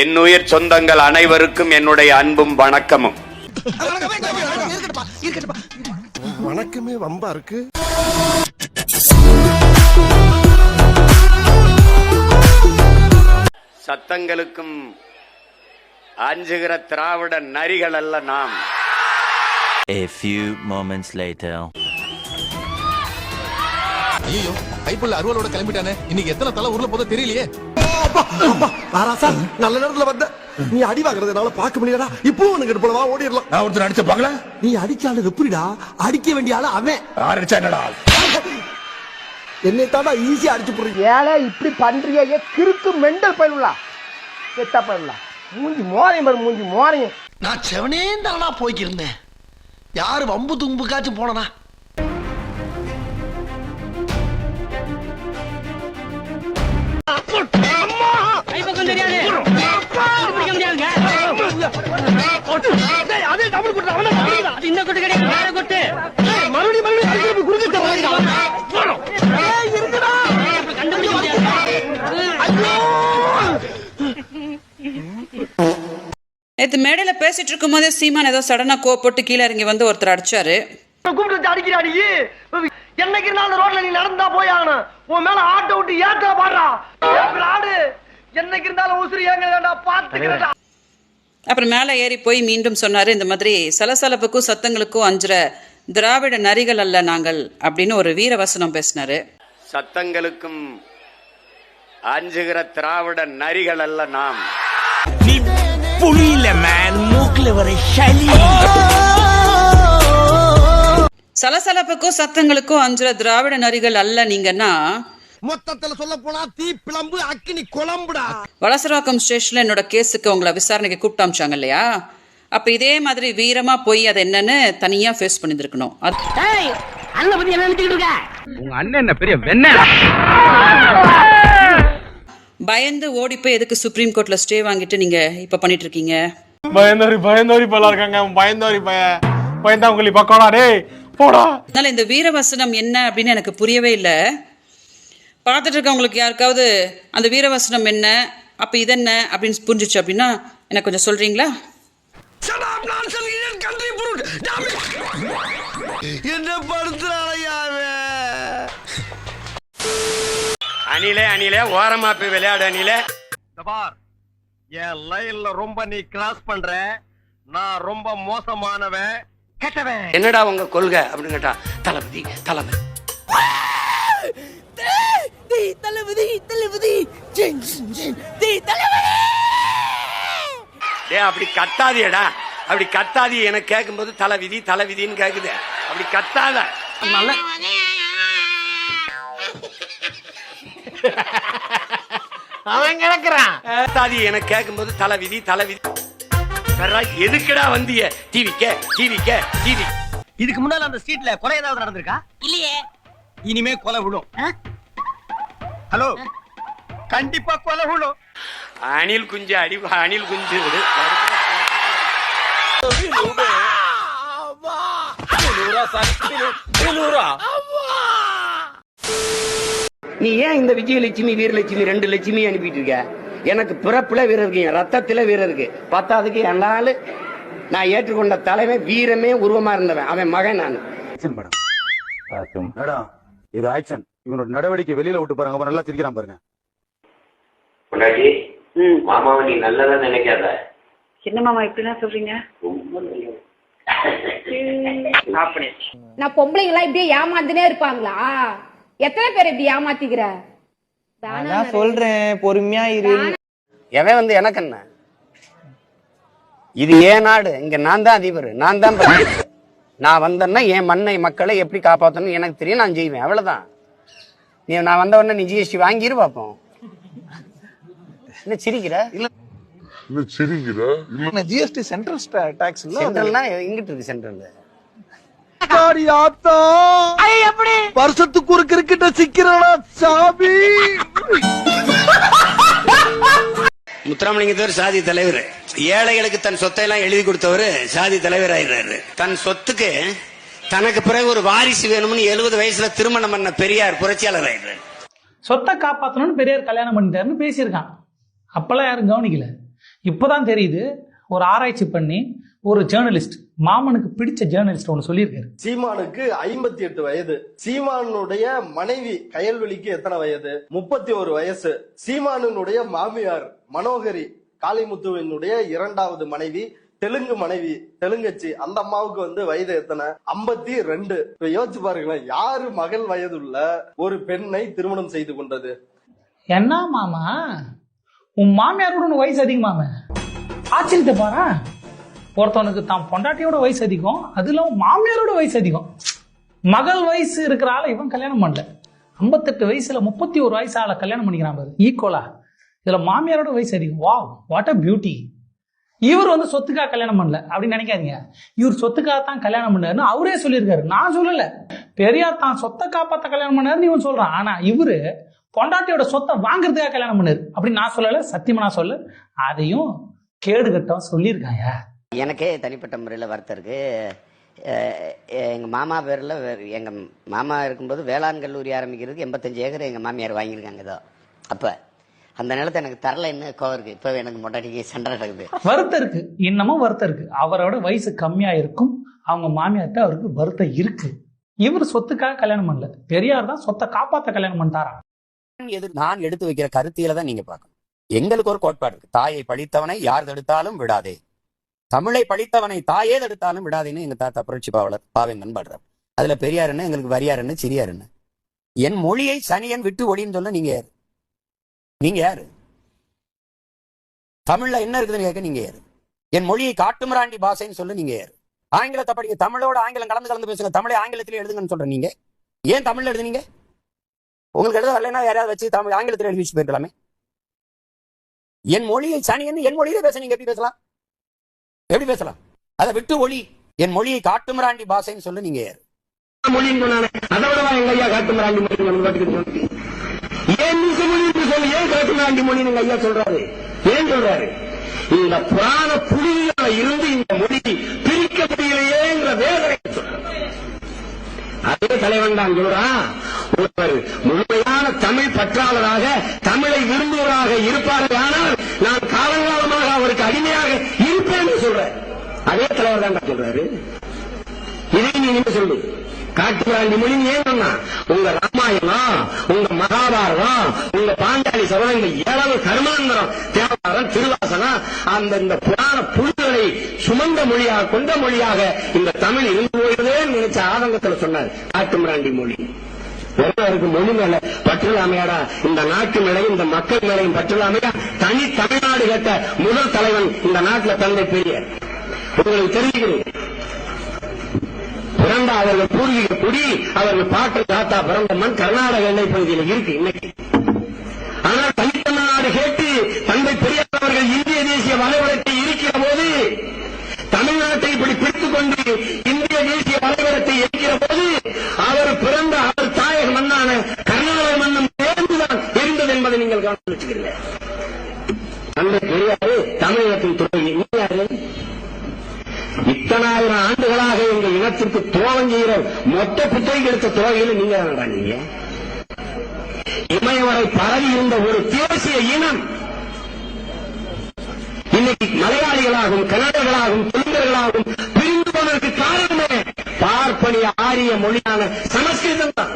என்னுயிர் சொந்தங்கள் அனைவருக்கும் என்னுடைய அன்பும் வணக்கமும். வணக்கமே வம்பா இருக்கு. சத்தங்களுக்கும் அஞ்சுகிற திராவிட நரிகள் அல்ல நாம். A few moments later. ஐயோ கைப்புள்ள அருவாளோட கிளம்பிட்டானே. இன்னைக்கு எத்தனை தலை ஊர்ல போதோ தெரியலையே. ராராசா நல்ல நேரத்துல வந்த. நீ அடி வாங்குறதுனால பார்க்க முடியலடா. இப்போ உனக்கு போலவா ஓடிடலாம். நான் ஒருத்தர் அடிச்ச பாக்கல நீ அடிச்சாலும் எப்படிடா அடிக்க வேண்டிய ஆளு அவன். யார் அடிச்சா என்னடா? என்னை தாண்டா ஈஸியா அடிச்சு போடுறீங்க. ஏழை இப்படி பண்றிய ஏ கிறுக்கு மெண்டல் பயிலுலா. செத்தா பயிலுலா. மூஞ்சி மோரையும் பாரு மூஞ்சி மோரையும். நான் செவனே தானா போய்க்கிருந்தேன். யாரு வம்பு தும்புக்காச்சும் போனனா? அதே டபுள் குட்டு அவன அது இந்த குட்டு கிடையாது வேற குட்டு. மறுபடியும் மறுபடியும் அடிச்சு குறுக்கு இருக்குடா கண்டுபிடிக்க நேற்று மேடையில் பேசிட்டு இருக்கும்போதே சீமான் ஏதோ சடனா கோவப்பட்டு கீழே இறங்கி வந்து ஒருத்தர் அடிச்சாரு. கூப்பிட்டு வச்சு அடிக்கிறா நீ? என்னைக்கு இருந்தாலும் அந்த ரோட்ல நீ நடந்தா போய் ஆகணும். உன் மேல ஆட்டோ விட்டு ஏத்தா பாடுறா. ஆடு என்னைக்கு இருந்தாலும் உசுறு ஏங்க வேண்டாம் பாத்துக்கிறா அப்புறம் மேலே ஏறி போய் மீண்டும் சொன்னாரு இந்த மாதிரி சலசலப்புக்கும் சத்தங்களுக்கும் அஞ்சுற திராவிட நரிகள் அல்ல நாங்கள் அப்படின்னு ஒரு வீரவசனம் பேசினாரு. சத்தங்களுக்கும் அஞ்சுகிற திராவிட நரிகள் அல்ல நாம். நீ புரியல மேன் மூக்குல வர சளி. சலசலப்புக்கும் சத்தங்களுக்கும் அஞ்சுற திராவிட நரிகள் அல்ல நீங்கன்னா மொத்தத்துல சொல்ல போனா தீ பிளம்பு அக்கினி குழம்புடா. வலசராக்கம் ஸ்டேஷன்ல என்னோட கேஸுக்கு உங்களை விசாரணைக்கு கூப்பிட்டு அமிச்சாங்க இல்லையா? அப்ப இதே மாதிரி வீரமா போய் அதை என்னன்னு தனியா ஃபேஸ் பண்ணியிருக்கணும் அது அண்ணன் பத்தி என்ன இருக்க? உங்க அண்ணன் என்ன பெரிய வெண்ண? பயந்து ஓடி போய் எதுக்கு சுப்ரீம் கோர்ட்ல ஸ்டே வாங்கிட்டு நீங்க இப்ப பண்ணிட்டு இருக்கீங்க? பயந்தோரி பயந்தோரி பல இருக்காங்க. பயந்தோரி பய. பயந்தாங்குழி பக்கோடா டேய். போடா. அதனால இந்த வீரவசனம் என்ன அப்படின்னு எனக்கு புரியவே இல்லை. பார்த்துட்டு இருக்கவங்களுக்கு யாருக்காவது அந்த வீரவசனம் என்ன? அப்ப இது என்ன அப்படின்னு புரிஞ்சுச்சு அப்படின்னா எனக்கு கொஞ்சம் சொல்றீங்களா? என்ன படுத்துறாளையா அணிலே அணிலே ஓரமா போய் விளையாடு அணிலே. என் லைன்ல ரொம்ப நீ கிராஸ் பண்ற. நான் ரொம்ப மோசமானவன். கெட்டவன். என்னடா உங்க கொள்கை? அப்படின்னு கேட்டா தளபதி தளபதி. டேய் அப்படி கத்தாதியடா அப்படி கத்தாதி. எனக்கு கேட்கும்போது தலைவிதி தலைவிதின்னு கேக்குது. அப்படி கத்தாத. நல்ல அவன் கிடக்குறான் கத்தாதி. எனக்கு கேட்கும்போது தலைவிதி தலைவிதி எதுக்குடா வந்திய? டிவிக்க டிவிக்க டிவி இதுக்கு முன்னால அந்த ஸ்ட்ரீட்ல கொலை ஏதாவது நடந்திருக்கா? இல்லையே. இனிமே கொலை விழும் ஹலோ. கண்டிப்பா கொலை விழும் அணில் குஞ்சு அடி அணில் குஞ்சு நீ ஏன் இந்த விஜயலட்சுமி வீரலட்சுமி ரெண்டு லட்சுமி அனுப்பிட்டு இருக்க? எனக்கு பிறப்புல வீரர் இருக்கு என் ரத்தத்துல வீரர் இருக்கு. பத்தாவதுக்கு என்னால நான் ஏற்றுக்கொண்ட தலைவன் வீரமே உருவமா இருந்தவன். அவன் மகன் நான். மேடம் இது ஆக்ஷன் இவனோட நடவடிக்கை வெளியில விட்டு பாருங்க. அப்ப நல்லா சிரிக்கிறான் பாருங்க. பொண்டாட்டி மாமாவை நீ நல்லதா நினைக்காத. என்ன மாமா இப்படிலாம் சொல்றீங்க? அப்படி நான் பொம்பளைங்க எல்லாம் இப்படியே ஏமாந்துனே இருப்பாங்களா? எத்தனை பேர் இப்படி ஏமாத்திக்கிற? நான் சொல்றேன். பொறுமையா இரு. எவன் வந்து எனக்கு என்ன? இது ஏன் நாடு? இங்க நான் தான் அதிபர். நான் தான். நான் வந்தேன்னா என் மண்ணை மக்களை எப்படி காப்பாற்றணும் எனக்கு தெரியும் நான் செய்வேன். அவ்வளவுதான். நீ நான் வந்த உடனே நீ ஜிஎஸ்டி வாங்கிரு பார்ப்போம் என்ன சிரிக்கிற? இல்ல. ஜிஎஸ்டி சென்ட்ரல் டாக்ஸ் இல்ல? சென்ட்ரல்னா எங்கிட்டு இருக்கு சென்ட்ரல் வருஷத்துக்கு ஒரு கிரிக்கெட்ட சிக்கிறடா சாமி? முத்துராமலிங்கத்தவர் சாதி தலைவர். ஏழைகளுக்கு தன் சொத்தை எல்லாம் எழுதி கொடுத்தவர் சாதி தலைவர் ஆயிடுறாரு தன் சொத்துக்கு தனக்கு பிறகு ஒரு வாரிசு வேணும்னு எழுபது வயசுல திருமணம் பண்ண பெரியார் புரட்சியாளர் ஆயிடுறாரு சொத்தை காப்பாத்தணும்னு பெரியார் கல்யாணம் பண்ணிட்டாருன்னு பேசியிருக்கான். அப்பெல்லாம் யாரும் கவனிக்கல. இப்போதான் தெரியுது ஒரு ஆராய்ச்சி பண்ணி ஒரு ஜேர்னலிஸ்ட் மாமனுக்கு பிடிச்ச ஜேர்னலிஸ்ட் ஒன்று சொல்லியிருக்காரு. சீமானுக்கு ஐம்பத்தி எட்டு வயது. சீமானுடைய மனைவி கயல்வெளிக்கு எத்தனை வயது? முப்பத்தி ஒரு வயசு. சீமானுடைய மாமியார் மனோகரி காளிமுத்துவினுடைய இரண்டாவது மனைவி தெலுங்கு மனைவி தெலுங்கச்சி அந்த அம்மாவுக்கு வந்து வயது எத்தனை? ஐம்பத்தி ரெண்டு. யோசிச்சு பாருங்களேன் யாரு மகள் வயதுள்ள ஒரு பெண்ணை திருமணம் செய்து கொண்டது? என்ன மாமா? உன் மாமியார் கூட வயசு அதிகமாம ஆச்சரியத்தை பாரு. ஒருத்தவனுக்கு தான் பொண்டாட்டியோட வயசு அதிகம் அதுல மாமியாரோட வயசு அதிகம். மகள் வயசு இருக்கிற ஆளை இவன் கல்யாணம் பண்ணல. ஐம்பத்தெட்டு வயசுல முப்பத்தி ஒரு வயசு ஆளை கல்யாணம் பண்ணிக்கிறான் பாரு ஈக்குவலா இதுல மாமியாரோட வயசு அதிகம். வா வாட் அ பியூட்டி இவர் வந்து சொத்துக்காக கல்யாணம் பண்ணல அப்படின்னு நினைக்காதீங்க. இவர் சொத்துக்காக தான் கல்யாணம் பண்ணாருன்னு அவரே சொல்லியிருக்காரு. நான் சொல்லல. பெரியார் தான் சொத்தை காப்பாத்த கல்யாணம் பண்ணாருன்னு இவன் சொல்றான். ஆனா இவரு பொண்டாட்டியோட சொத்தை வாங்குறதுக்காக கல்யாணம் பண்ணாரு. அப்படின்னு நான் சொல்லல சத்தியமா நான் சொல்ல அதையும் கேடு கட்டம் சொல்லியிருக்காங்க. எனக்கே தனிப்பட்ட முறையில் வருத்தம் இருக்கு. எங்க மாமா பேர்ல எங்கள் எங்க மாமா இருக்கும்போது வேளாண் கல்லூரி ஆரம்பிக்கிறதுக்கு எண்பத்தஞ்சு ஏக்கர் எங்க மாமியார் வாங்கியிருக்காங்க ஏதோ அப்போ அந்த நிலத்தை எனக்கு தரலைன்னு கோவம் இருக்கு. இப்போ எனக்கு மொட்டாட்டிக்கு சண்டை நடக்குது. வருத்தம் இருக்கு. இன்னமும் வருத்தம் இருக்கு. அவரோட வயசு கம்மியா இருக்கும். அவங்க மாமியார்ட்ட அவருக்கு வருத்தம் இருக்கு. இவர் சொத்துக்காக கல்யாணம் பண்ணல. பெரியார் தான் சொத்தை காப்பாத்த கல்யாணம் பண்ணிட்டாரா? எது நான் எடுத்து வைக்கிற கருத்தியில தான் நீங்க பார்க்கணும். எங்களுக்கு ஒரு கோட்பாடு இருக்கு. தாயை பழித்தவனை யார் தடுத்தாலும் விடாதே. தமிழை பழித்தவனை தாயே தடுத்தாலும் விடாதேன்னு எங்க தாத்தா புரட்சி பாவலர் பாவேந்தன் பாடுறார். அதுல பெரியார் என்ன எங்களுக்கு வரியார் என்ன சிறியார் என்ன? என் மொழியை சனியன் விட்டு ஒளின்னு சொல்ல நீங்க யாரு? நீங்க யாரு? தமிழ்ல என்ன இருக்குதுன்னு கேட்க நீங்க யாரு? என் மொழியை காட்டுமிராண்டி பாஷைன்னு சொல்ல நீங்க யாரு? ஆங்கிலத்தை படிக்க தமிழோட ஆங்கிலம் கலந்து கலந்து பேசுங்க. தமிழை ஆங்கிலத்திலே எழுதுங்கன்னு சொல்ற நீங்க. ஏன் தமிழ்ல எழுதுனீங்க? உங்களுக்கு எழுத வரலன்னா யாராவது வச்சு தமிழ் ஆங்கிலத்தில் எழுதி வச்சு போயிருக்கலாமே என் மொழியை சனியன் என் மொழியில பேச நீங்க எப்படி பேசலாம்? எப்படி பேசலாம்? அதை விட்டு ஒளி. என் மொழியை காட்டுமிராண்டி பாஷைன்னு சொல்ல நீங்க யாரு? மொழின்னு அதை விடவா எங்க ஐயா காட்டுமிராண்டி மொழி ஏன் நீங்க மொழி என்று சொல்லி? ஏன் காட்டுமிராண்டி மொழி? நீங்க ஐயா சொல்றாரு. ஏன் சொல்றாரு? இந்த புராண புலியில இருந்து இந்த மொழி பிரிக்க முடியலையேங்கிற வேதனை அதே தலைவன் தான் சொல்றான் ஒருவர் முழுமையான தமிழ் பற்றாளராக தமிழை விரும்புவராக இருப்பார்கள் ஆனால் நான் காலங்காலமாக அவருக்கு அடிமையாக இருப்பேன்னு சொல்றேன் அதே தலைவர் தான் சொல்றாரு. இதை நீ சொல்லு. காட்டுமிராண்டி மொழின்னு ஏன் சொன்னா? உங்க ராமாயணம் உங்க மகாபாரதம் உங்க பாஞ்சாலி சபதங்கள் ஏழவு கர்மாந்தரம் தேவாரம் திருவாசனம் அந்த இந்த புராண புலிகளை சுமந்த மொழியாக கொண்ட மொழியாக இந்த தமிழ் இருந்து போயிருதே நினைச்ச ஆதங்கத்துல சொன்னார் காட்டுமிராண்டி மொழி. ஒருவருக்கு மொழி மேல பற்றலாமையாடா? இந்த நாட்டு மேலையும் இந்த மக்கள் மேலையும் பற்றலாமையா? தனி தமிழ்நாடு கேட்ட முதல் தலைவன் இந்த நாட்டுல தந்தை பெரிய உங்களுக்கு தெரிவிக்கிறேன் பிறந்த அவர்கள் பூர்வீக குடி அவர்கள் பாட்டு தாத்தா பிறந்த மண் கர்நாடக எல்லை பகுதியில் இருக்கு இன்னைக்கு. ஆனால் தனித்தமிழ்நாடு கேட்டு தந்தை பெரியார் அவர்கள் இந்திய தேசிய வரைபடத்தை இருக்கிற போது தமிழ்நாட்டை இப்படி பிடித்துக் கொண்டு இந்திய தேசிய வரைபடத்தை இருக்கிற போது அவர் பிறந்த அவர் தாயக மண்ணான கர்நாடக மண்ணும் சேர்ந்துதான் இருந்தது என்பதை நீங்கள் கவனம் வச்சுக்கிறீங்க தந்தை பெரியாரு தமிழகத்தின் துறை இத்தனாயிரம் ஆண்டுகளாக எங்கள் இனத்திற்கு துரோகம் செய்கிற மொத்த புத்தகம் எடுத்த துரோகிகள் நீங்க தானடா நீங்க இமயவரை பரவி இருந்த ஒரு தேசிய இனம் இன்னைக்கு மலையாளிகளாகும் கன்னடர்களாகும் தெலுங்கர்களாகும் பிரிந்து போனதற்கு காரணமே பார்ப்பனிய ஆரிய மொழியான சமஸ்கிருதம் தான்.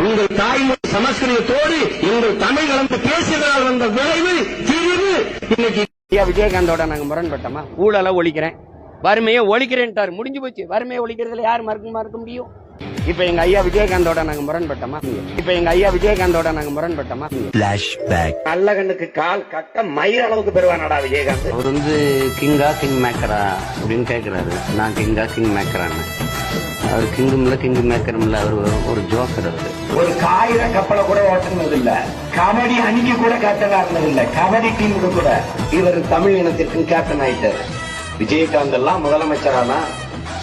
உங்கள் தாய்மொழி சமஸ்கிருதத்தோடு எங்கள் தமிழ் கலந்து பேசியதால் வந்த விளைவு தீர்வு இன்னைக்கு விஜயகாந்தோட நாங்க முரண்பட்டோமா? ஊழல ஒழிக்கிறேன். வறுமையை ஒழிக்கிறேன்ட்டாரு. முடிஞ்சு போச்சு. வறுமையை ஒழிக்கிறதுல யார் மறுக்க மறுக்க முடியும்? இப்ப எங்க ஐயா விஜயகாந்தோட நாங்க முரண்பட்டோமா? இப்ப எங்க ஐயா விஜயகாந்தோட நாங்க முரண்பட்டோமா? நல்ல கண்ணுக்கு கால் கட்ட மயிர் அளவுக்கு பெறுவானடா விஜயகாந்த். அவர் வந்து கிங்கா கிங் மேக்கரா அப்படின்னு கேக்குறாரு. நான் கிங்கா கிங் மேக்கரான்னு அவர் கிங்கும் இல்ல கிங் மேக்கரும் இல்ல அவர் ஒரு ஜோக்கர் அவரு. ஒரு காகித கப்பலை கூட ஓட்டுனது இல்ல கபடி அணிக்கு கூட கேப்டனா இருந்தது இல்ல கபடி டீமுக்கு கூட. இவர் தமிழ் இனத்திற்கும் கேப்டன் ஆயிட்டாரு. விஜயகாந்த் எல்லாம் முதலமைச்சரானா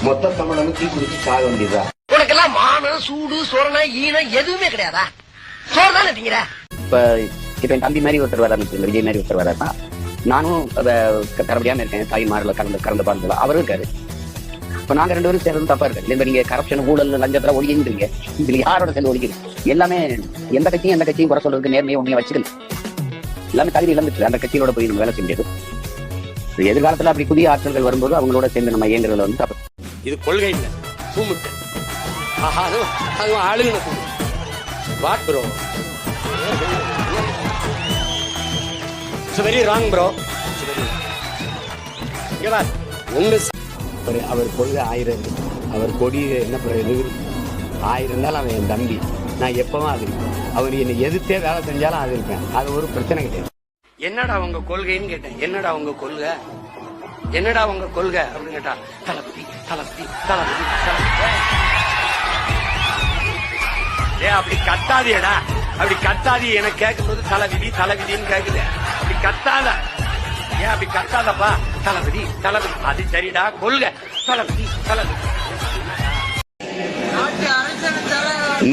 மொத்த தமிழனும் தீ குடிச்சு சாக வேண்டியதா உனக்கெல்லாம் மானம் சூடு சொரணை ஈனம் எதுவுமே கிடையாதா? சோறு தானே திங்கிற? இப்ப இப்ப என் தம்பி மாதிரி ஒருத்தர் வர விஜய் மாதிரி ஒருத்தர் வராருன்னா நானும் கரபடியாம இருக்கேன் தாய் மாரில கறந்து கறந்து பார்த்தல அவரும் இருக்காரு. இப்ப நாங்க ரெண்டு பேரும் சேர்ந்து தப்பா இருக்கு இல்ல நீங்க கரப்ஷன் ஊழல் லஞ்சத்துல ஒழிக்கிறீங்க இதுல யாரோட சேர்ந்து ஒழிக்கிறீங்க எல்லாமே எந்த கட்சியும் எந்த கட்சியும் குறை சொல்றதுக்கு நேர்மையை உண்மையை வச்சுக்கல எல்லாமே தகுதி இழந்துட்டு அந்த கட்சியோட போய் நம்ம வேலை செய்ய முடியாது இது எதிர்காலத்துல அப்படி புதிய ஆற்றல்கள் வரும்போது அவங்களோட சேர்ந்து நம்ம இயங்குறதுல வந்து தப்பு. இது கொள்கை இல்ல கூமுட்டு அதுவும் ஆளுங்க what bro very wrong bro. ஒன்று அவர் கொள்கை ஆயிரம். அவர் கொடி என்ன பண்ணுறது ஆயிரம் இருந்தாலும் அவன் என் தம்பி. நான் எப்பவும் அது அவர் என்னை எதிர்த்தே வேலை செஞ்சாலும் அது இருப்பேன். அது ஒரு பிரச்சனை கிடையாது. என்னடா உங்க கொள்கைன்னு கேட்டேன். என்னடா உங்க கொள்கை? என்னடா உங்க கொள்கை? அப்படின்னு கேட்டா தளபதி தளபதி தளபதி தளபதி. ஏ அப்படி கத்தாதியடா அப்படி கத்தாதி எனக்கு கேட்கும்போது தலைவிதி தலைவிதின்னு கேக்குது. அப்படி கத்தாத. ஏன் அப்படி கத்தாதப்பா? தளபதி தளபதி. அது சரிடா கொள்கை. தளபதி தளபதி.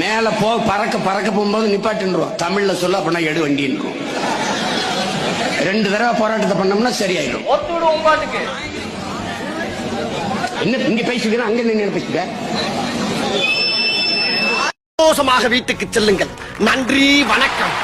மேல போ பறக்க பறக்க போகும்போது நிப்பாட்டின்றோம் தமிழ்ல சொல்ல அப்படின்னா எடு வண்டின்னு ரெண்டு தடவை போராட்டத்தை பண்ணோம்னா சரியாயிடும். என்ன இங்க பேசிக்கிறேன் அங்க நின்று பேசிக்க சந்தோஷமாக வீட்டுக்கு செல்லுங்கள். நன்றி வணக்கம்.